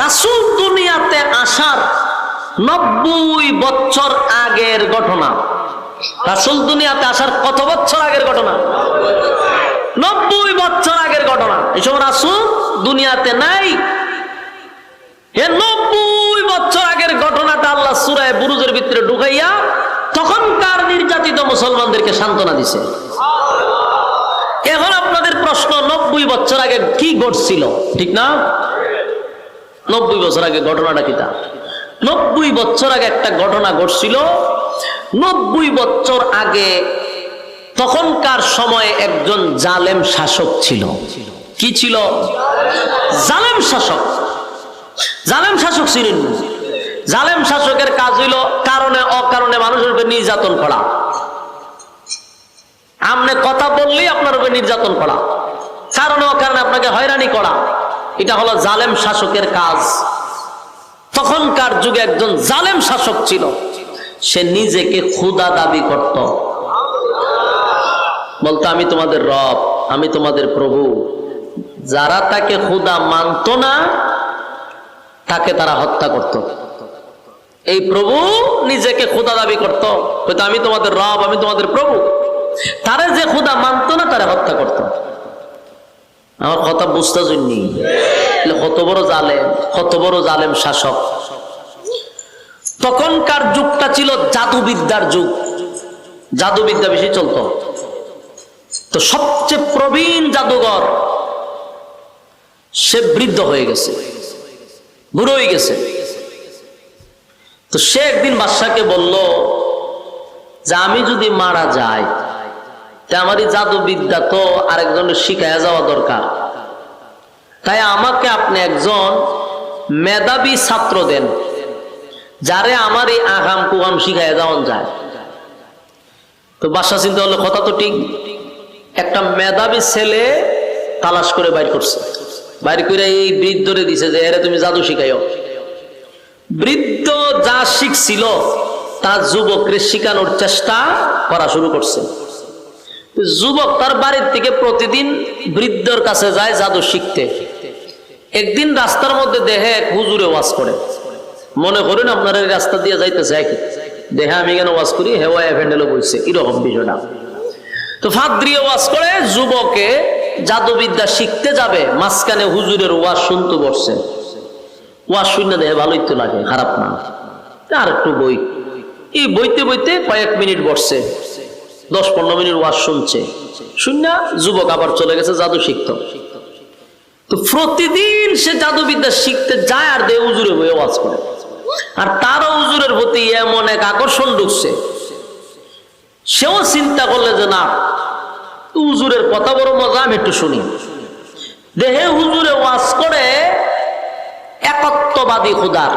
রাসুল দুনিয়াতে আসার নব্বই বছর আগের ঘটনা। রাসুল দুনিয়াতে আসার কত বছর আগের ঘটনা? নব্বই বছর আগের ঘটনা। এসব রাসুল দুনিয়াতে নাই। এ নব্বই বছর আগের ঘটনাটা আল্লাহ সুরায় বুরুজের ভিতরে ঢুকাইয়া তখনকার নির্যাতিত মুসলমানদেরকে সান্ত্বনা দিছে। এখন আপনাদের প্রশ্ন, নব্বই বছর আগে কি ঘটছিল? ঠিক না? নব্বই বছর আগে ঘটনাটা কি তা? নব্বই বছর আগে একটা ঘটনা ঘটছিল। নব্বই বছর আগে তখনকার সময়ে একজন জালেম শাসক ছিল। কি ছিল? জালেম শাসক। জালেম শাসক ছিলেন। জালেম শাসকের কাজ হইল কারণে, অকারণে মানুষের উপর নির্যাতন করা। আপনি কথা বললেই আপনার উপর নির্যাতন করা। কারণে, অকারণে আপনাকে হয়রানি করা। এটা হলো জালেম শাসকের কাজ। তখনকার যুগে একজন জালেম শাসক ছিল। সে নিজেকে ক্ষুদা দাবি করত। বলতো, আমি তোমাদের রব, আমি তোমাদের প্রভু। যারা তাকে ক্ষুদা মানত না, তাকে তারা হত্যা করত। এই প্রভু নিজেকে খোদা দাবি করত। হয়তো আমি তোমাদের রব, আমি তোমাদের প্রভু। তারা যে খোদা মানত না, তারা হত্যা করত। আমার কথা বুঝতে জন্যি কত বড় জালেম, কত বড় জালেম শাসক। তখনকার যুগটা ছিল জাদুবিদ্যার যুগ। জাদুবিদ্যা বেশি চলতো। তো সবচেয়ে প্রবীণ জাদুঘর, সে বৃদ্ধ হয়ে গেছে, বুড়ো হয়ে গেছে। তো সে একদিন বাদশাকে বলল যে, আমি যদি মারা যাই তা আমার এই জাদুবিদ্যা তো আরেকজনের শিখাইয়া যাওয়া দরকার। তাই আমাকে আপনি একজন মেধাবী ছাত্র দেন, যারে আমার এই আগাম কুগাম শিখাইয়া যাওয়ান যায়। তো বাদশা চিন্তা হলো কথা তো ঠিক, একটা মেধাবী ছেলে তালাশ করে বাইর করছে। বাইর করে এই বৃদ্ধরে দিছে যে, এরে তুমি জাদু শিখাইও। বৃদ্ধ যা শিখছিল, তা যুবকরে শিখানোর চেষ্টা করা শুরু করছে। যুবক তার বাড়ির থেকে প্রতিদিন বৃদ্ধর কাছে যায় জাদু শিখতে। একদিন রাস্তার মধ্যে দেহে এক হুজুরে ওয়াজ করে। মনে করেন আপনার এই রাস্তা দিয়ে যাইতেছে একই দেহে আমি কেন ওয়াজ করি? হেওয়া ভ্যান্ডেলও বলছে এরকম বিষয়টা। তো ফাদ্রিয়ে ওয়াজ করে, যুবকে জাদুবিদ্যা শিখতে যাবে, মাঝখানে হুজুরের ওয়াজ শুনতে বসছে। ওয়াজ শুনে দেহে ভালোই তো লাগে, খারাপ না। আর একটু বই। এই বইতে বইতে কয়েক মিনিট বসছে। দশ পনেরো মিনিট ওয়াজ শুনছে। শুননা যুবক আবার চলে গেছে জাদু শিখত। তো প্রতিদিন সে জাদুবিদ্যা শিখতে যায় আর দে উজুরে বইয়ে ওয়াজ করে। আর তারও উজুরের প্রতি এমন এক আকর্ষণ ঢুকছে। সেও চিন্তা করলে যে না উজুরের কথা বড় মজা, আমি একটু শুনি। দেহে হুজুরে ওয়াজ করে একত্ববাদী খুদার।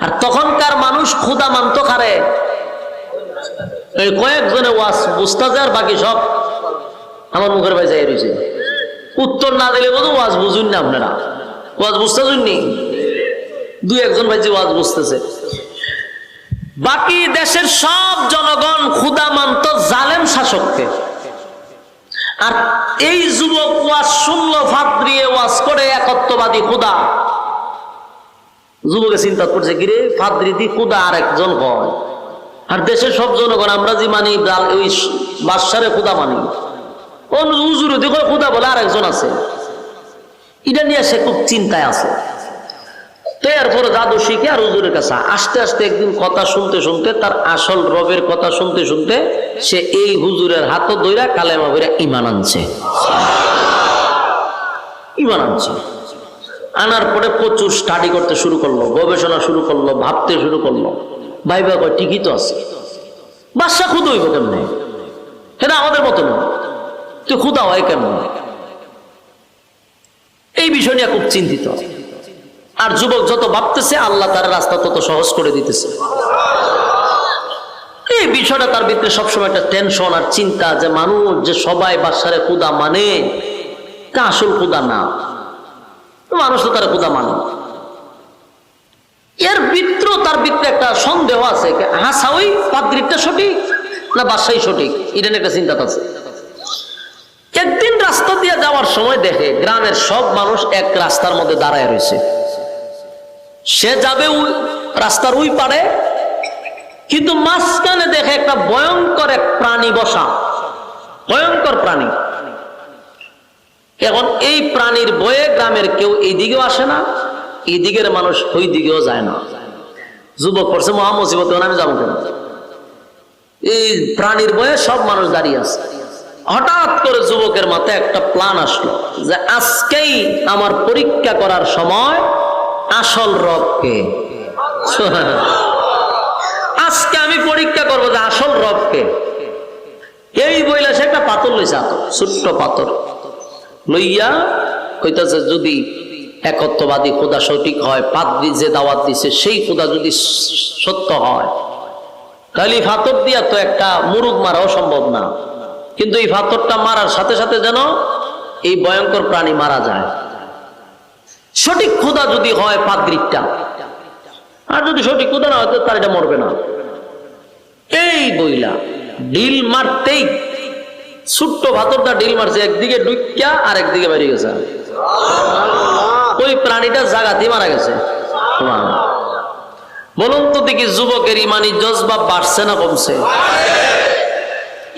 আর তখনকার মানুষ খুদা মানত খারে এই কয়েকজনে বাকি সব আমার মুখের ভাই যাই রয়েছে উত্তর না দিলে বোধ ওয়াজ বুঝুন না আপনারা। ওয়াজ শুননি দুই একজন ওয়াজ বুঝতেছে। বাকি দেশের সব জনগণ ক্ষুদা মানত জালেম শাসককে। আর এই যুবক ওয়াজ শুনলো ফাদ্রিয়ে ওয়াজ করে, একত্ববাদী খুদা যুবকে চিন্তা করছে, কিরে ফাদ্রি দি খুদা আর একজন হয় আর দেশের সব জনগণ, আমরা যে মানি ওই বাদশারে খুদা মানি। উজুর দেখো খুদা বলে আর একজন আছে। এটা নিয়ে সে খুব চিন্তায় আছে। তো এরপরে জাদু শিখে আর হুজুরের কাছে আস্তে আস্তে একদিন কথা শুনতে শুনতে, তার আসল রবের কথা শুনতে শুনতে সে এই হুজুরের হাত ধইরা কালেমা ভরে ইমান আনছে। ইমান আনছে। আনার পরে প্রচুর স্টাডি করতে শুরু করল, গবেষণা শুরু করল, ভাবতে শুরু করল। ভাই ভাই কয় ঠিকই তো আছে। বাদশা খুদ হইব কেমনে? সেটা আমাদের মতো না তুই খুদা হয় কেমন? এই বিষয় নিয়ে খুব চিন্তিত। আর যুবক যত ভাবতেছে, আল্লাহ তার রাস্তা তত সহজ করে দিতেছে। এই বিষয়টা তার ভিতরে সবসময় একটা টেনশন আর চিন্তা যে মানুষ যে সবাই বাসারে কুদা মানে তা আসল কুদা না। মানুষ তো তারা কুদা মানে। এর ভিতরেও তার ভিতরে একটা সন্দেহ আছে হাসা ওই পাদ্রিকটা সঠিক না বাসাই সঠিক? এটা একটা চিন্তা আছে একদিন রাস্তা দিয়ে যাওয়ার সময় দেখে গ্রামের সব মানুষ এক রাস্তার মধ্যে দাঁড়ায় রয়েছে। সে যাবে রাস্তার ওই পারে কিন্তু মাঝখানে দেখে একটা ভয়ঙ্কর এক প্রাণী বসা। ভয়ঙ্কর প্রাণী। এখন এই প্রাণীর বয়ে গ্রামের কেউ এইদিকেও আসে না এই দিকের মানুষ ওই দিকেও যায় না। যুবক করছে মহামসিবত আমি যাব কেন? এই প্রাণীর বয়ে সব মানুষ দাঁড়িয়ে আছে। হঠাৎ করে যুবকের মাথায় একটা প্ল্যান আসলো যে আজকেই আমার পরীক্ষা করার সময় আসল রবকে আজকে আমি পরীক্ষা করব যে আসল রবকে এই বইলা সে একটা পাথর লইছে ছোট্ট পাথর। লইয়া কইতাছে, যদি একত্ববাদী খোদা সঠিক হয়, পাদ্রি যে দাওয়াত দিছে, সেই খোদা যদি সত্য হয়, তাহলে এই ফাতর দিয়া তো একটা মুরুগ মারাও সম্ভব না। কিন্তু এই ফাতরটা মারার সাথে সাথে যেন এই ভয়ঙ্কর প্রাণী মারা যায়। সঠিক খোদা যদি হয় পাদ্রিকটা আর যদি সঠিক খোদা না হয় তার এটা মরবে না। এই বইলা ডিল মারতেই, ছোট্ট ভাতরটা ডিল মারছে, একদিকে ডুইকা আর একদিকে বেরিয়ে গেছে। ওই প্রাণীটা জাগাতে মারা গেছে। বলুন তো দেখি যুবকের ইমানি জজবা বাড়ছে না কমছে?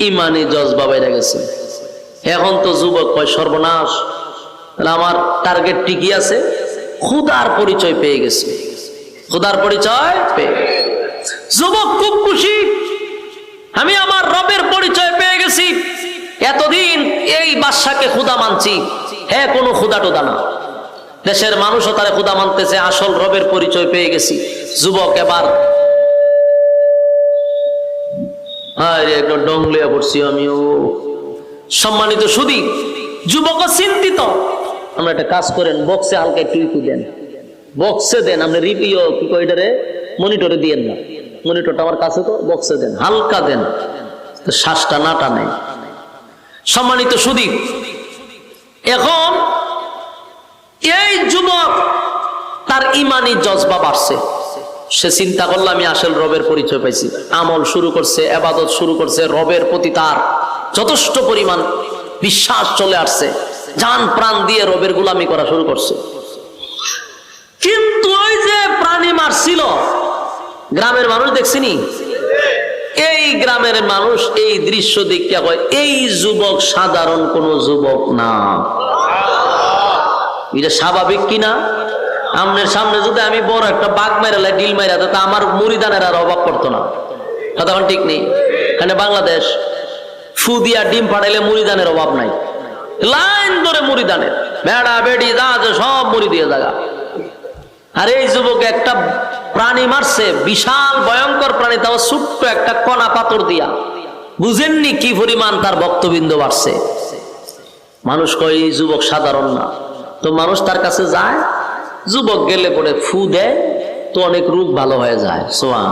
ইমানি জজবা বেড়ে গেছে। এখন তো যুবক কয় সর্বনাশ। আমার টার্গেট ঠিকই আছে? খুদার পরিচয় পেয়ে গেছে। খুদার পরিচয় পেয়ে যুবক খুব খুশি। আমি আমার রবের পরিচয় পেয়ে গেছি। এতদিন এই বাদশাকে খুদা মানছি। হ্যাঁ কোনো খুদা টুদা না। দেশের মানুষও তারা খুদা মানতেছে, আসল রবের পরিচয় পেয়ে গেছি। যুবক এবার। ডংলিয়া পড়ছি আমিও। সম্মানিত সুদী যুবক চিন্তিত। আমরা একটা কাজ করেন বক্সে হালকা একটু ইকু দেন। বক্সে দেন, আপনি রিপিও কি কয় মনিটরে দিয়েন না। মনিটরটা আমার কাছে তো বক্সে দেন, হালকা দেন। শ্বাসটা না টানে। সম্মানিত সুদী, এখন এই যুবক, তার ইমানি জজবা বাড়ছে। সে চিন্তা করল, আমি আসল রবের পরিচয় পাইছি। আমল শুরু করছে আবাদত শুরু করছে, রবের প্রতি তার যথেষ্ট পরিমাণ বিশ্বাস চলে আসছে। জান প্রাণ দিয়ে রবের গুলামি করা শুরু করছে। কিন্তু ওই যে প্রাণী মারছিল, গ্রামের মানুষ দেখছিনি? এই গ্রামের মানুষ এই দৃশ্য দেখিয়া কয়, এই যুবক সাধারণ কোন যুবক না। এটা স্বাভাবিক কিনা? আমনের সামনে যদি আমি বড় একটা বাঘ মেরালে ডিল মেরা তো আমার মুড়িদানের আর অভাব করতো না। কথা ঠিক নেই। এখানে বাংলাদেশ ফু দিয়া ডিম ফাটাইলে মুড়িদানের অভাব নাই। লাইন ধরে মুড়িদানের। বেড়া বেড়ি যা আছে সব মুড়ি দিয়ে জায়গা আর এই যুবক একটা প্রাণী মারছে, বিশাল ভয়ঙ্কর প্রাণী, তাও ছোট্ট একটা কণা পাথর দিয়া। বুঝেননি কি পরিমাণ তার বক্তবিন্দু বাড়ছে? মানুষ কয়, এই যুবক সাধারণ না। তো মানুষ তার কাছে যায়, যুবক গেলে পরে ফু দেয়, তো অনেক রোগ ভালো হয়ে যায়। সোয়ান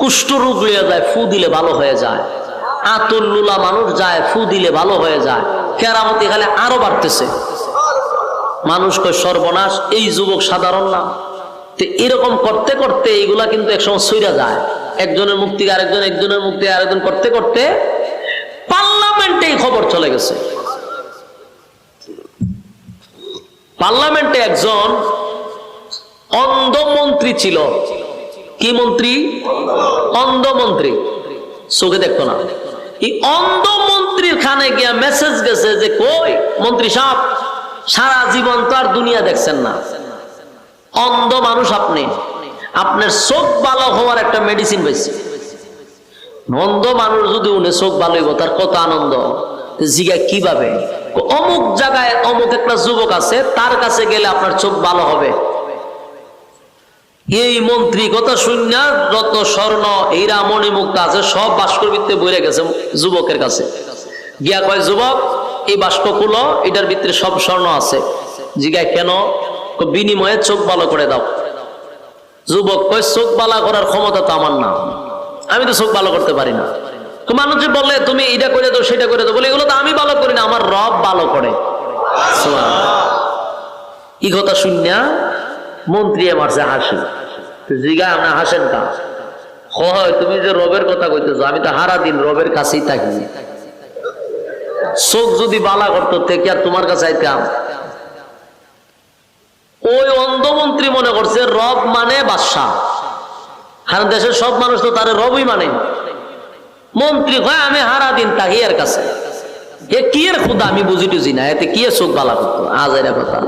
কুষ্ঠ রোগ হয়ে যায়, ফু দিলে ভালো হয়ে যায়। আতর লুলা মানুষ যায়, ফু দিলে ভালো হয়ে যায়। কেরামতি খালে আরও বাড়তেছে। মানুষ কয়, সর্বনাশ, এই যুবক সাধারণ না। তো এরকম করতে করতে এইগুলা কিন্তু একসময় সইরা যায়। একজনের মুক্তি, আরেকজন, একজনের মুক্তি, আরেকজন করতে করতে পার্লামেন্টে খবর চলে গেছে। পার্লামেন্টে একজন অন্ধ মন্ত্রী ছিল। কি মন্ত্রী? অন্ধ মন্ত্রী চোখে দেখতো না। এই অন্ধ মন্ত্রীর খানে গিয়া মেসেজ গেছে যে, কই মন্ত্রী সাহেব, সারা জীবন তো আর দুনিয়া দেখছেন না। অন্ধ মানুষ আপনি। আপনার চোখ ভালো হওয়ার একটা মেডিসিন পাইছে। অন্ধ মানুষ যদি উনি চোখ ভালো হইব, তার কত আনন্দ? জিগা কীভাবে? অমুক জায়গায় অমুক একটা যুবক আছে, তার কাছে গেলে আপনার চোখ ভালো হবে। এই মন্ত্রী কথা শূন্য যত স্বর্ণ, হীরা, মণিমুক্ত আছে, সব বাস্কর ভিত্তে বইরে গেছে যুবকের কাছে। গিয়া কয়, যুবক, এই বাস্ক খুলো এটার ভিতরে সব স্বর্ণ আছে। জিগায়, কেন? বিনিময়ে চোখ ভালো করে দাও। যুবক কয়, চোখ ভালো করার ক্ষমতা তো আমার না। আমি তো চোখ ভালো করতে পারি না। তো মানুষ বলে, তুমি এটা করে দাও, সেটা করে দাও। বলে, এগুলো তো আমি ভালো করি না, আমার রব ভালো করে। ই কথা শুনিয়া মন্ত্রী মারছে হাসি। তো জিগা, আপনি হাসেন কা? হয় তুমি যে রবের কথা কইতেছো, আমি তো হারা দিন রবের কাছেই থাকি। চোখ যদি বালা করতো থেকে আর তোমার কাছে আইতাম? ওই অন্ধমন্ত্রী মানুষের রব মানে বাদশাহ। দেশের সব মানুষ তো তার রবই মানে। মন্ত্রী হয়, আমি হারা দিন তাহি এর কাছে। এ কি এর খুদা আমি বুঝি টুঝি না, এতে কি চোখ বালা করতো? আজ এর কথা।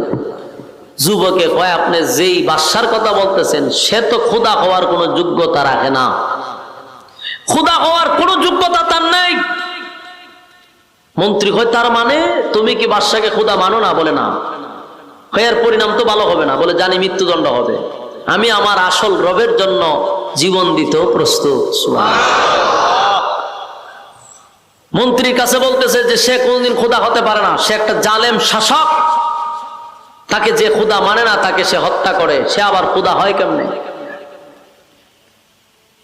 যুবকে কয়, আপনি যেই বাদশার কথা বলতেছেন, সে তো খুদা হওয়ার কোনো যোগ্যতা রাখে না। খুদা হওয়ার কোনো যোগ্যতা তার নাই। মন্ত্রী হয় তার মানে তুমি কি বাদশাকে খুদা মানো না? বলে, না। এর পরিণাম তো ভালো হবে না। বলে, জানি মৃত্যুদণ্ড হবে। আমি আমার আসল রবের জন্য জীবন দিতেও প্রস্তুত। মন্ত্রীর কাছে বলতেছে যে সে কোনদিন খোদা হতে পারে না, সে একটা জালেম শাসক। তাকে যে খুদা মানে না, তাকে সে হত্যা করে, সে আবার খুদা হয় কেমনে?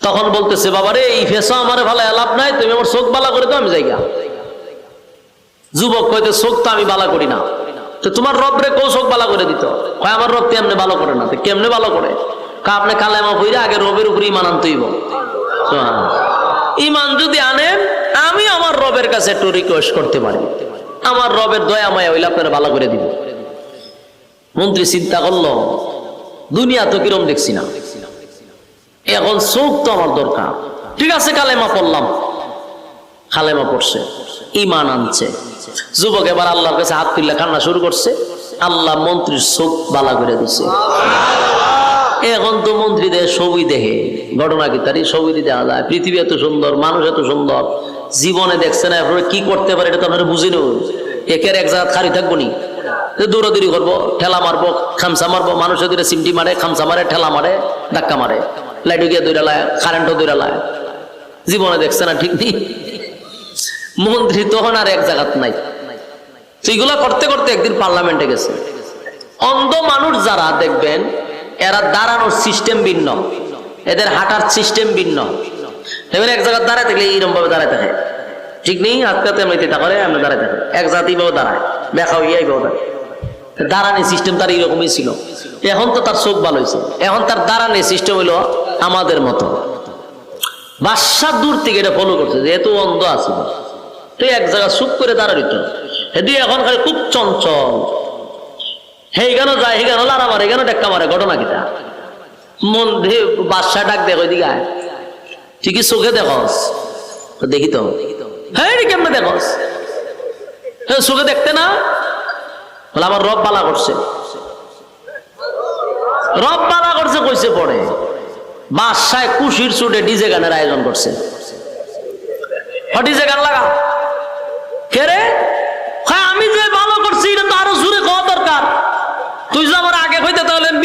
তখন বলতেছে বাবা রে এই ফেসা আমার ভালো লাভ নাই, তুমি আমার চোখ বালা করে তো আমি জায়গা যুবক কইতে, চোখ তো আমি বালা করি না। তো তোমার রব রে কেউ চোখ বালা করে দিত? কয়, আমার রব কেমনে ভালো করে না কেমনে ভালো করে? কা আপনি কালেমা বইরা আগে রবের উপরে ইমান আনতেইব ইমান যদি আনেন রবের কাছে একটু রিকোয়েস্ট করতে পারি। আমার রবের দয়া মায়া হইলে আপনারা ভালো করে দিব মন্ত্রী চিন্তা করল, দুনিয়া তো কিরম দেখছি না। এখন চোখ তো আমার দরকার। ঠিক আছে, কালেমা পড়লাম। কালেমা পড়ছে ইমান আনছে। যুবক এবার আল্লাহর কাছে হাত তুললে কান্না শুরু করছে। আল্লাহ মন্ত্রীর চোখ বালা করে দিছে। এখন তো মন্ত্রীদের ছবি দেখে। ঘটনা কি? তারই ছবি দেখা যায়। পৃথিবী এত সুন্দর, মানুষ এত সুন্দর, জীবনে দেখছে না আপনারা কি করতে পারে এটা তো আপনারা বুঝি নেব একের এক জায়গা খালি থাকব নি। দৌড়াদৌড়ি করব, ঠেলা মারবো খামসা মারবো, মানুষের দূরে সিমটি মারে খামসা মারে, ঠেলা মারে, ধাক্কা মারে। লাইটও গিয়ে দৌড়ালায় কারেন্টও দৌড়ালায় জীবনে দেখছে না, ঠিক নেই। মন্ত্রী তখন আর এক জায়গাত নাই। তো এগুলা করতে করতে একদিন পার্লামেন্টে গেছে। অন্ধ মানুষ যারা দেখবেন এরা দাঁড়ানোর সিস্টেম ভিন্ন। এদের হাঁটার সিস্টেম ভিন্ন। এবার এক জায়গায় দাঁড়ায় থাকলে এইরকম ভাবে দাঁড়ায় থাকে। ঠিক নেই? আজকাতে এমনি তা করে এমনি দাঁড়ায় থাকে। এক জাতি ভাবে দাঁড়ায়। দেখা হইয়াই ভাবে দাঁড়ায়। দাঁড়ানি সিস্টেম তার এইরকমই ছিল। এখন তো তার চোখ ভালো হয়েছে। এখন তার দাঁড়ানি সিস্টেম হইল আমাদের মতো। বাদশাহ দূর থেকে এটা ফলো করছে যে এত অন্ধ আছে। তুই এক জায়গা চুপ করে দাঁড়াইত হেদি এখন খালি খুব চঞ্চল। হেই কেন যায় হে কেন লারা মারে, কেন টেক্কা মারে, ঘটনা কিটা মন বাদশাহ ডাক দেখ আয় ঠিকই চোখে দেখস? দেখি তো। হ্যাঁ কেমনে দেখস? হ্যাঁ চোখে দেখতে না? বলে আমার রব বালা করছে। রব বালা করছে, কইছে পড়ে বাদশায় কুশির চুটে ডিজে গানের আয়োজন করছে। ডিজে গান লাগা।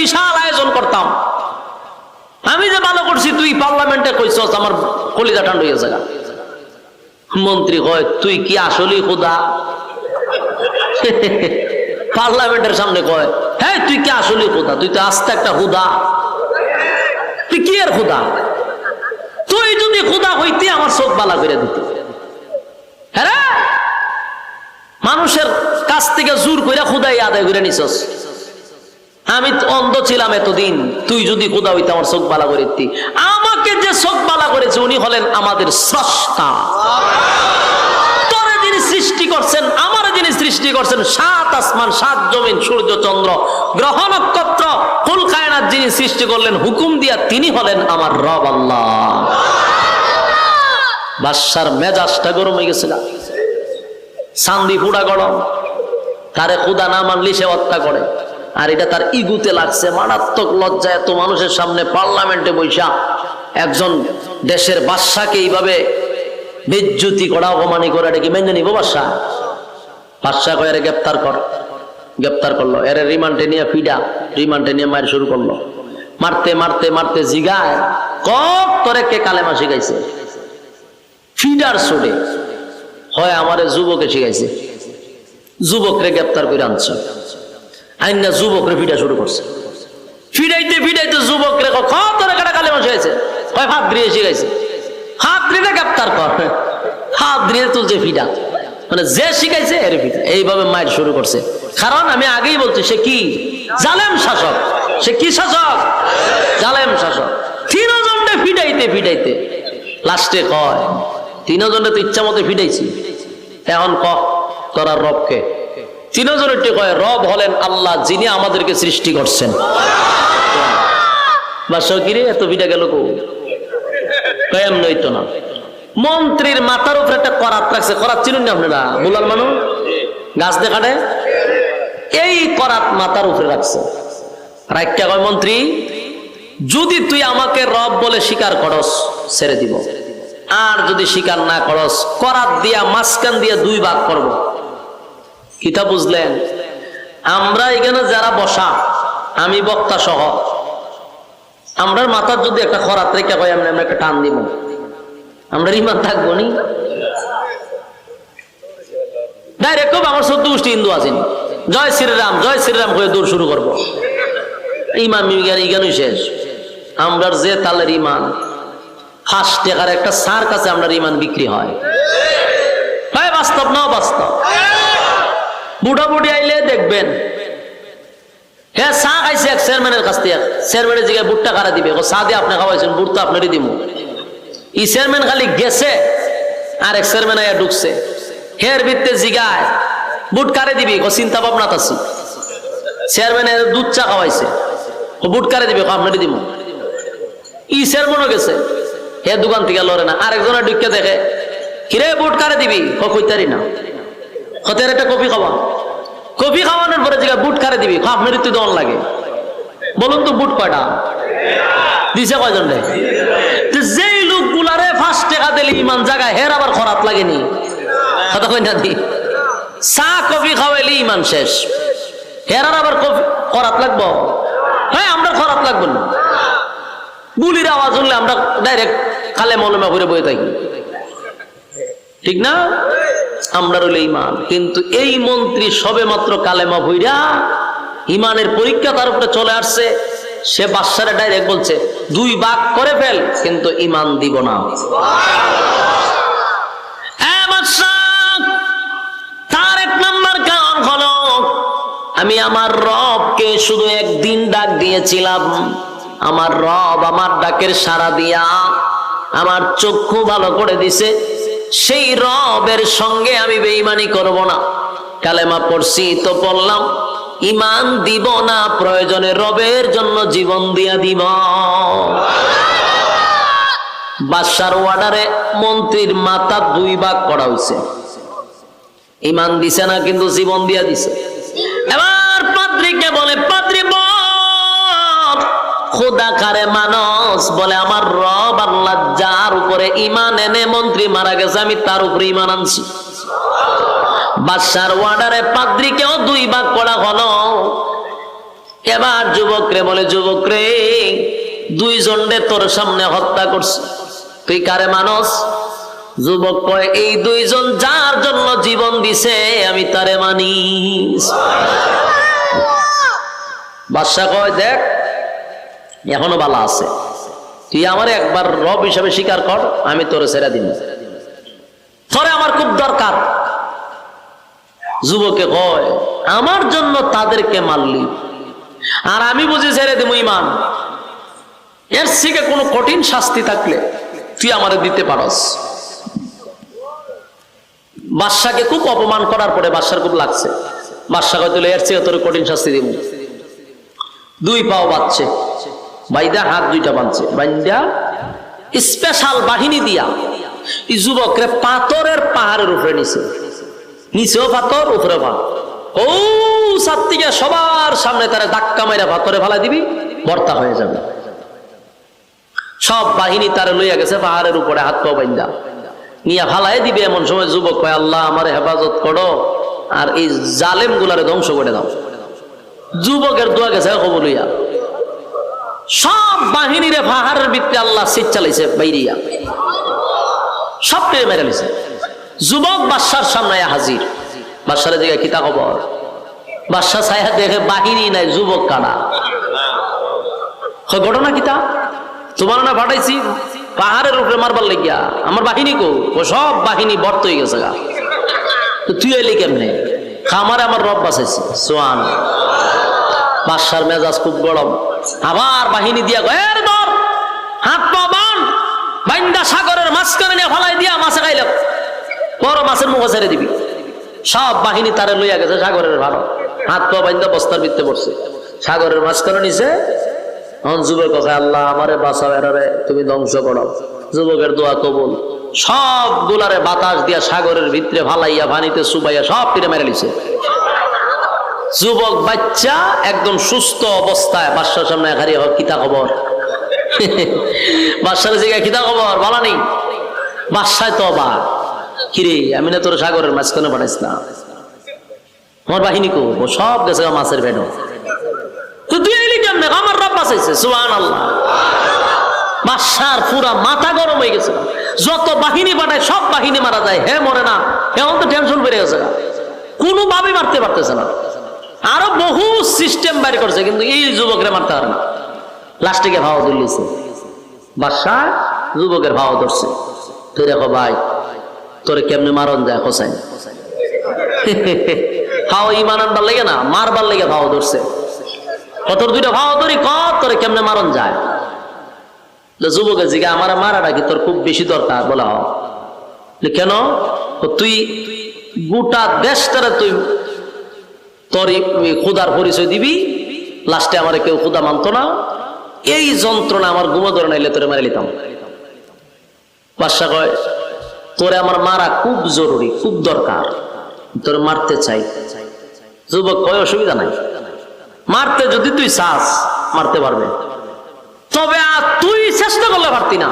বিশাল আয়োজন করতাম। আমি যে ভালো করছি, তুই পার্লামেন্টে কইছস, আমার কলিজা ঠান্ডা হয়ে গা। মন্ত্রী কয়, তুই কি আসলেই খুদা? পার্লামেন্টের সামনে কয় হ্যাঁ তুই কি আসলেই খুদা? তুই তো আস্তে একটা হুদা তুই কি এর খুদা? তুই যদি খুদা হইতে, আমার চোখ বালা করে দিত। হ্যাঁ মানুষের কাছ থেকে জোর করে খুদাই আদায় করে নিছস। আমি অন্ধ ছিলাম এতদিন। তুই যদি খুদা হইতে আমার চোখ বালা করে আমাকে যে চোখ বালা করেছে, উনি হলেন আমাদের স্রষ্টা। সৃষ্টি করছেন, আমার যিনি সৃষ্টি করছেন, সাত আসমান, সাত জমিন, সূর্য, চন্দ্র, গ্রহ, নক্ষত্র যিনি সৃষ্টি করলেন, হুকুম দিয়া তিনি হলেন আমার রব আল্লাহ। বাদশার মেজাজটা গরম হয়ে গেছিল। সান্দি ফুড়া গরম। তারে খুদা না মানলি সে হত্যা করে। আর এটা তার ইগুতে লাগছে। মারাত্মক লজ্জা, এত মানুষের সামনে পার্লামেন্টে বৈশা একজন দেশের বাদশাকে এইভাবে বেজ্জুতি করা, অপমানি করা, এটা কি মেনে নিব বাদশাহ বাদশাহ কয়ে গ্রেপ্তার কর। গ্রেপ্তার করল। এর রিমান্ডে নিয়ে ফিডা, রিমান্ডে নিয়ে মায়ের শুরু করল। মারতে মারতে মারতে জিগায় কক তোরে কে কালেমা শিখাইছে? ফিডার সোডে হয় আমারে যুবকে শিখাইছে। যুবকরে গ্রেপ্তার করে আনছে। আইন যুবকরে ফিডা শুরু করছে। ফিডাইতে ফিডাইতে যুবকরে তোরে কাটা কালেমা শিখাইছে? হয় হাত দিয়ে শিখাইছে। হাত দিয়ে গ্রেপ্তার কর। হাত দিয়ে তুলছে ফিডা। মানে যে শিখাইছে, এর ফিডা এইভাবে মায়ের শুরু করছে। কারণ আমি আগেই বলছি, সে কি? জালেম শাসক। সে কি শাসক? জালেম শাসক। তিনজনটা ফিডাইতে ফিডাইতে। লাস্টে কয় তিনজনে তো ইচ্ছা মতো ফিডাইছি। এখন ক, তোরা রবকে তিনজনের কয়, রব হলেন আল্লাহ যিনি আমাদেরকে সৃষ্টি করছেন। না। মন্ত্রীর মাথার উপরে একটা করাত রাখছে। করাত চিনুন আপনারা? মুলাল মানুষ গাছ দেখাটে এই করাত মাথার উপরে রাখছে। রাখতে কয়, মন্ত্রী, যদি তুই আমাকে রব বলে স্বীকার করস, ছেড়ে দিব। আর যদি স্বীকার না করস, করাত দিয়া মাঝখান দিয়া দুই ভাগ করব। কিতা বুঝলেন? আমরা এখানে যারা বসা, আমি বক্তা সহ, আমরার মাথার যদি একটা খরাত রেখে হয় আমরা একটা টান দিব। আমরা ইমান থাকব নি? ডাইরেক্ট খুব আমার গোষ্ঠী হিন্দু আছেন। জয় শ্রীরাম জয় শ্রীরাম হয়ে দৌড় শুরু করব। ইমান ইজ্ঞানই শেষ। আমরার যে তালের ইমান, ফার্স্ট টাকার একটা সার কাছে আমরা ইমান বিক্রি হয় বাস্তব, না বাস্তব? বুড়া বুড়ি আইলে দেখবেন। হ্যাঁ চা খাইছে এক চেয়ারম্যানের কাছ থেকে চেয়ারম্যানের জায়গায় বুটটা কারা দিবে। চা দিয়ে আপনি খাওয়াইছেন বুট তো আপনারই দিব ই চেয়ারম্যান খালি গেছে আর এক চেয়ারম্যান আয়া ঢুকছে। হের ভিত্তে জিগায় বুট কারে দিবি। ও চিন্তা ভাবনা তাছি চেয়ারম্যানের দুধ চা খাওয়াইছে ও বুট কারে দিবে। আপনারই দিব ই চেয়ারম্যানও গেছে। হে, দোকান থেকে লড়ে না। আরেকজনে ঢুকে দেখে কিরে বুট কারে দিবি? ও কইতারি না। হতের একটা কফি খাওয়া কফি খাওয়ানোর পরে জিগা বুট কারে দিবি খাপ মেরে দন লাগে। বলুন তো বুট কয়টা? দিছে কয়জন রে? তো যেই লোক গুলারে ফার্স্ট টাকা দিলে ইমান জায়গায় হের আবার খরাপ লাগেনি? কথা কই না দি? চা, কফি খাওয়াইলে ইমান শেষ। হেরার আবার কফি খরাপ লাগবো? হ্যাঁ আমরা খরাপ লাগবো না। গুলির আওয়াজ শুনলে আমরা ডাইরেক্ট কালে মলমা ঘুরে বয়ে থাকি। ঠিক না? আমরা রইল ইমান কিন্তু এই মন্ত্রী সবে মাত্র কালেমা ভইরা ইমানের পরীক্ষা তার উপরে চলে আসছে। সে বাদশারে ডাইরেক্ট বলছে, দুই ভাগ করে ফেল, কিন্তু ইমান দিব না। তার এক নম্বর কারণ হলো, আমি আমার রবকে শুধু একদিন ডাক দিয়েছিলাম। আমার রব আমার ডাকের সাড়া দিয়া আমার চক্ষু ভালো করে দিছে। সেই রবের সঙ্গে আমি বেইমানি করব না। কালেমা পড়ছি, তো পড়লাম, ইমান দিব না, প্রয়োজনে রবের জন্য জীবন দিয়া দিব। বাদশার ওয়ার্ডারে মন্ত্রীর মাথা দুই ভাগ করা হয়েছে ইমান দিছে না, কিন্তু জীবন দিয়া দিছে। এবার পাদ্রিকে বলে বল, খোদা কারে মানুষ বলে, আমার রব আল্লাহ যার উপরে ইমান এনে মন্ত্রী মারা গেছে, আমি তার উপরে ইমান আনছি। বাদশার ওয়ার্ডারে পাদ্রিকেও দুই ভাগ করা হলো। এবার যুবক রে বলে যুবক রে দুইজন রে তোর সামনে হত্যা করছে। তুই কারে মানুষ? যুবক কয়, এই দুইজন যার জন্য জীবন দিছে, আমি তারে মানি। বাদশা কয়, দেখ, এখনও বালা আছে। তুই আমার একবার রব হিসাবে স্বীকার কর, আমি তোরে ছেড়ে দিন তোরে আমার খুব দরকার। যুবকে কয়, আমার জন্য তাদেরকে মারলি। আর আমি বুঝি ছেড়ে দেবো ইমান এর থেকে কোনো কঠিন শাস্তি থাকলে তুই আমারে দিতে পারস। বাদশাকে খুব অপমান করার পরে বাদশার খুব লাগছে। বাদশা হয়তো এর চেয়ে তোর কঠিন শাস্তি দিব দুই পাও বাঁচছে বাইদা হাত দুইটা বাঁধছে। বাইদা স্পেশাল বাহিনী দিয়া এই যুবকরে পাথরের পাহাড়ের উপরে নিছে। নিচেও পাথর উপরে পাথর ও সাত্তিকে সবার সামনে তারা ধাক্কা মেরে পাথরে ফালা দিবি, বর্তা হয়ে যাবে। সব বাহিনী তার লইয়া গেছে পাহাড়ের উপরে হাত পা বাইন্দা। নিয়া ফালাই দিবে এমন সময় যুবক কয়, আল্লাহ, আমার হেফাজত করো আর এই জালেম গুলারে ধ্বংস করে দাও। যুবকের দোয়া গেছে খবর লইয়া সব বাহিনীরে পাহাড়ের ভিতরে আল্লাহ সিট চালাইছে, বাইরিয়া। সবটাই মেরে লিছে যুবক বাদশার সামনে হাজির। বাদশারে দিকে কিতা খবর? বাদশা ছায়া দেখে বাহিনী নাই, যুবক কানা। ঘটনা কিতা তোমার না পাঠাইছি, পাহাড়ের উপরে মারবার লেগিয়া। আমার বাহিনী কো ও সব বাহিনী বর্ত হয়ে গেছে গা। তুই এলি কেমনে? খামারে আমার রব বাঁচাইছি। সোয়ান বাদশার মেজাজ খুব গরম। আবার বাহিনী দিয়া গয়ের দর হাত পা বান, বাইন্দা সাগরের মাঝখানে নিয়ে ফালাই দিয়া মাছে খাইল। বড় মাছের মুখ ছেড়ে দিবি। সব বাহিনী তারে লইয়া গেছে সাগরের ভালো। হাত পা বাইন্দা বস্তার ভিত্তে পড়ছে। সাগরের মাঝখানে নিছে। এখন যুবক কথা আল্লাহ, আমারে বাঁচাও এরারে তুমি ধ্বংস করো। যুবকের দোয়া কবুল। সব গুলারে বাতাস দিয়া সাগরের ভিতরে ভালাইয়া পানিতে সুবাইয়া সব তীরে মেরে লিছে যুবক বাচ্চা একদম সুস্থ অবস্থায় বাদশার সামনে এখারি হোক কিতা খবর? বাদশার জায়গায় কিতা খবর? বলা নেই। বাদশায় তো অবাক। কিরে, আমি না তোর সাগরের মাঝখানে পাঠাইছিলাম আমার বাহিনী কো? ও সব গেছে মাছের ভেড়ো। তো তুই এলি কেমনে? আমার রব বাঁচাইছে সুহান আল্লাহ পুরা মাথা গরম হয়ে গেছে। যত বাহিনী পাঠায়, সব বাহিনী মারা যায়। হে মরে না। এখন তো টেনশন বেড়ে গেছে। কোনোভাবে মারতে পারতেছে না। আরও বহু সিস্টেম বাইর করছে, কিন্তু এই যুবকরে মারতে পারে না। লাস্টে গিয়ে ভাও দিল্লিছে বাদশাহ যুবকের ভাও ধরছে। তুই দেখো ভাই, তোরে কেমনে মারন যায় হোসাইন? ভাও ইমান আনবার লেগে না, মারবার লেগে ভাও ধরছে। কতর দুইটা ভাও ধরি, কত তোরে কেমনে মারন যায়? যুবকের জিগা আমার মারাটা কি তোর খুব বেশি দরকার? বলা হয় কেন? তুই গোটা দেশটারে তুই তোর খুদার পরিচয় দিবি, লাস্টে আমার কেউ খুদা মানতো না। এই যন্ত্রণা আমার ঘুমো ধরে নাইলে তোরে মারে বাদশা কয়, তোরে আমার মারা খুব জরুরি, খুব দরকার। তোরে মারতে চাই। যুবক কয়, অসুবিধা নাই। মারতে যদি তুই চাস, মারতে পারবে। তবে তুই চেষ্টা করলে পারতি না।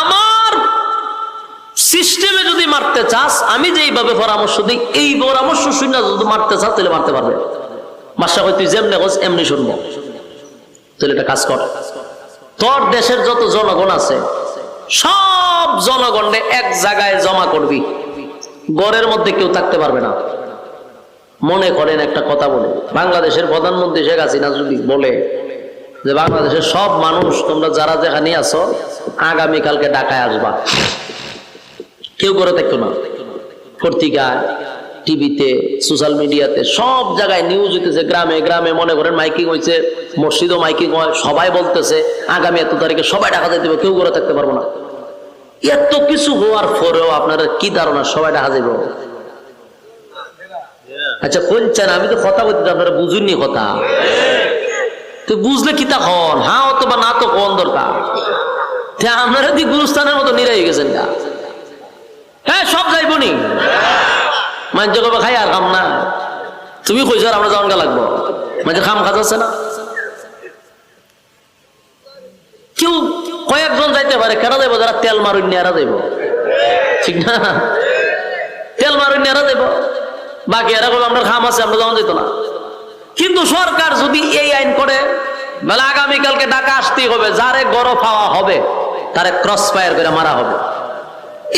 আমার সিস্টেমে যদি মারতে চাস, আমি যেইভাবে পরামর্শ দিই, এই পরামর্শ শুনে যদি মারতে চাস, তাহলে মারতে পারবে। হয় তুই যেমনি হোস এমনি শুনব। তাহলে এটা কাজ কর। তোর দেশের যত জনগণ আছে, সব জনগণে এক জায়গায় জমা করবি। গড়ের মধ্যে কেউ থাকতে পারবে না। মনে করেন একটা কথা বলে, বাংলাদেশের প্রধানমন্ত্রী শেখ হাসিনা যদি বলে যে, বাংলাদেশের সব মানুষ, তোমরা যারা যেখানে আছো, আগামীকালকে ঢাকায় আসবা। কেউ করে দেখতো না। পত্রিকায় টিভিতে, সোশ্যাল মিডিয়াতে, সব জায়গায় নিউজ হইতেছে, গ্রামে গ্রামে মনে করেন মাইকিং হয়েছে মসজিদও মাইকিং হয়, সবাই বলতেছে, আগামী এত তারিখে সবাই ঢাকা যেতে হবে, কেউ করে থাকতে পারব না। এত কিছু হওয়ার পরেও আপনারা কি ধারণা, সবাই ঢাকা যাইব? আচ্ছা কোনছেন? আমি তো কথা বলতে আপনারা বুঝুননি কথা। তো বুঝলে কি তা হন? হ্যাঁ অথবা না তো কোন দরকার। আপনারা দি গুরুস্থানের মতো নিরাই গেছেন গা? হ্যাঁ সব যাইব নি কবে খাই আর খাম না। তুমি কইছো আমরা যাওয়ান লাগবো। মাঝে খাম খাজাচ্ছে না? কেউ কয়েকজন যাইতে পারে, কেন যাইব? যারা তেল মারুন এরা যাইব। ঠিক না? তেল মারুন এরা যাইব। বাকি এরা বলে আমরা খাম আছে, আমরা যাওয়া যেত না। কিন্তু সরকার যদি এই আইন করে, বলে আগামীকালকে ডাকা আসতেই হবে, যারে গরম পাওয়া হবে, তারে ক্রস ফায়ার করে মারা হবে।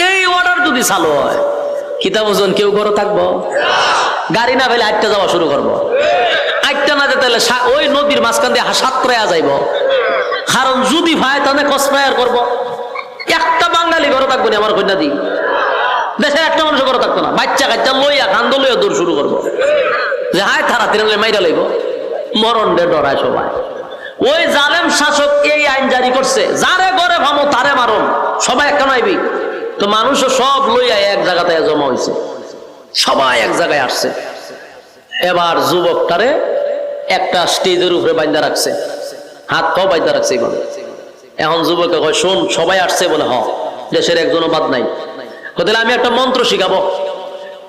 এই অর্ডার যদি চালু হয়, কিতাব ওজন কেউ গরো থাকব? গাড়ি না ফেলে আটটা যাওয়া শুরু করব। আটটা না যেতে ওই নদীর মাঝখান দিয়ে সাতটায় যাইব। কারণ যদি ভাই তাহলে ক্রস ফায়ার করব। একটা বাঙালি ঘরে থাকব না, আমার কন্যা দি। দেশের একটা মানুষ ঘরে থাকতো না। বাচ্চা কাচ্চা লইয়া কান্দ লইয়া দূর শুরু করব। যে হায় তারা তিরালে মাইরা লইব। মরণ ডে ডরায় সবাই। ওই জালেম শাসক এই আইন জারি করছে। যারে ঘরে ভামো তারে মারুন। সবাই একটা নাইবি তো মানুষও সব লইয়া এক জায়গাতে জমা হয়েছে সবাই এক জায়গায় আসছে। এবার যুবকটারে একটা স্টেজের উপরে বাইন্দা রাখছে। হাত পাও বাইন্দা রাখছে এভাবে এখন যুবকে কয়, শোন, সবাই আসছে বলে হ। দেশের একজনও বাদ নাই। তাহলে আমি একটা মন্ত্র শিখাবো।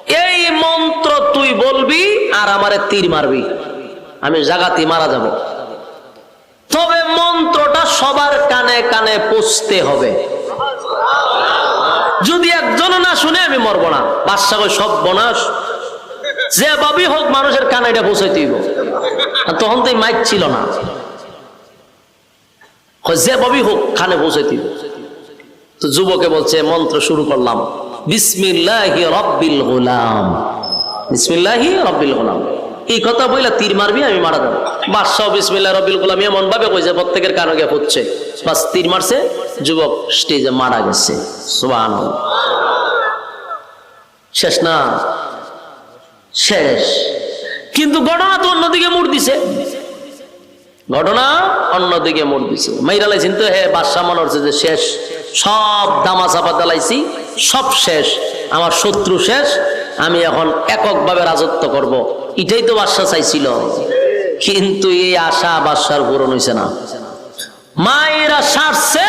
এই মন্ত্র তুই বলবি আর আমারে তীর মারবি। আমি জাগাতি মারা যাব। তবে মন্ত্রটা সবার কানে কানে পৌঁছতে হবে। একজন শুনে আমি মরব না। বাদশা কই সব বনাস। যে ভাবি হোক মানুষের কানে এটা পৌঁছাইতে হইব। তখন তো মাইক ছিল না। যে ভাবি হোক কানে পৌঁছাইতে হইব। তো যুবকে বলছে মন্ত্র শুরু করলাম। বিসমিল্লাহি রব্বিল গোলাম। বিসমিল্লাহি রব্বিল গোলাম। এই কথা বইলা তীর মারবি, আমি মারা যাব। বাদশাহ বিসমিল্লাহ রব্বিল গোলাম এমন ভাবে কইছে, প্রত্যেকের কানে গিয়ে ফুটছে। বাস তীর মারছে, যুবক স্টেজে মারা গেছে। সুবান শেষ না। শেষ। কিন্তু ঘটনা তো অন্যদিকে মুড় দিছে। ঘটনা অন্যদিকে মোড় দিছে। মাইরা লাইছেন তো, হে বাদশাহ মনে হচ্ছে যে শেষ। সব দামা চাপা দালাইছি, সব শেষ। আমার শত্রু শেষ, আমি এখন এককভাবে রাজত্ব করব। এটাই তো বাদশাহ চাইছিল। কিন্তু এই আশা বাসার পূরণ হয়েছে না। মায়েরা সারছে,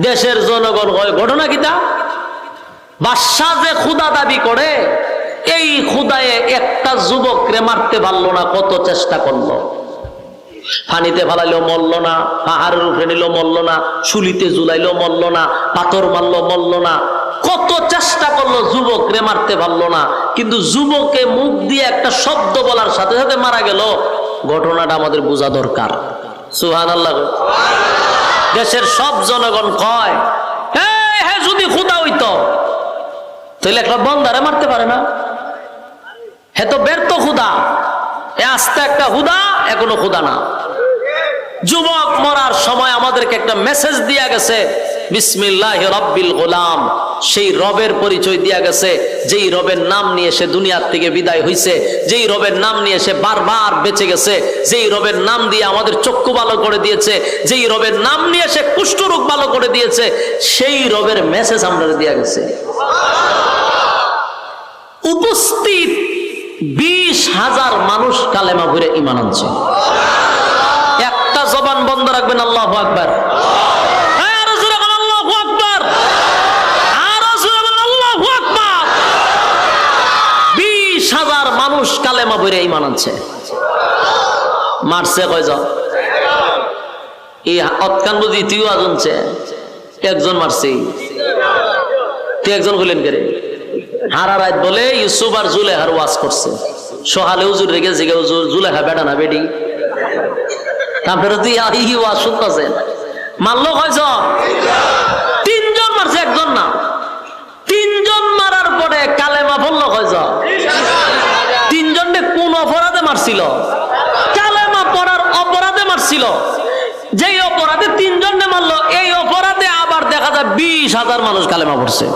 দেশের জনগণ ঘটনা কিতা বাদশাহ যে ক্ষুদা দাবি করে এই ক্ষুদায়ে একটা যুবকরে মারতে পারল না কত চেষ্টা করল। পানিতে ফালাইলেও মরল না পাহাড়ের উপরে নিল মরল না শুলিতে জুলাইলেও মরল না পাথর মারলো মরল না। কত চেষ্টা করল যুবক রে মারতে পারল না কিন্তু যুবকে মুখ দিয়ে একটা শব্দ বলার সাথে সাথে মারা গেল। ঘটনাটা আমাদের বোঝা দরকার। সুহান আল্লাহ দেশের সব জনগণ কয় "এই, হ্যাঁ যদি খুদা তাহলে একটা বন্দারে মারতে পারে না। হে তো ব্যর্থ খুদা এ আস্তে একটা হুদা, এখনও হুদা না। যুবক মরার সময় আমাদেরকে একটা মেসেজ দিয়া গেছে বিসমিল্লাহ রব্বিল গোলাম। সেই রবের পরিচয় দিয়া গেছে, যেই রবের নাম নিয়ে সে দুনিয়ার থেকে বিদায় হইছে, যেই রবের নাম নিয়ে সে বারবার বেঁচে গেছে, যেই রবের নাম দিয়ে আমাদের চক্ষু ভালো করে দিয়েছে, যেই রবের নাম নিয়ে সে কুষ্ঠরোগ ভালো করে দিয়েছে, সেই রবের মেসেজ আমরা দিয়া গেছে। উপস্থিত বিশ হাজার মানুষ কালেমা ভরে ইমান আনছে। একটা জবান বন্ধ রাখবেন, আল্লাহ আকবার আরও জোরে বলেন আল্লাহু আকবার। আরও জোরে বলেন আল্লাহু আকবার। বিশ হাজার মানুষ কালেমা আনছে মারছে কয়জন? এই অতকান বুঝি তুইও আজনছে একজন মারছে একজন হলেন কে রে হারা রাত বলে ইউসুফ আর জুলেহার ওয়াজ করছে। সহালে হুজুর রেখে জেগে হুজুর জুলেহা বেটা না বেডি। তারপরে তুই ওয়াজ শুনতেছেন মারলো কয়জন তিনজন মারছে একজন না তিনজন মারার পরে কালেমা বলল কয়জন তিনজনকে কোন অপরাধে মারছিল। কালেমা পড়ার অপরাধে মারছিল। যেই অপরাধে তিনজনে মারলো, এই অপরাধে আবার দেখা যায় বিশ হাজার মানুষ কালেমা পড়ছে।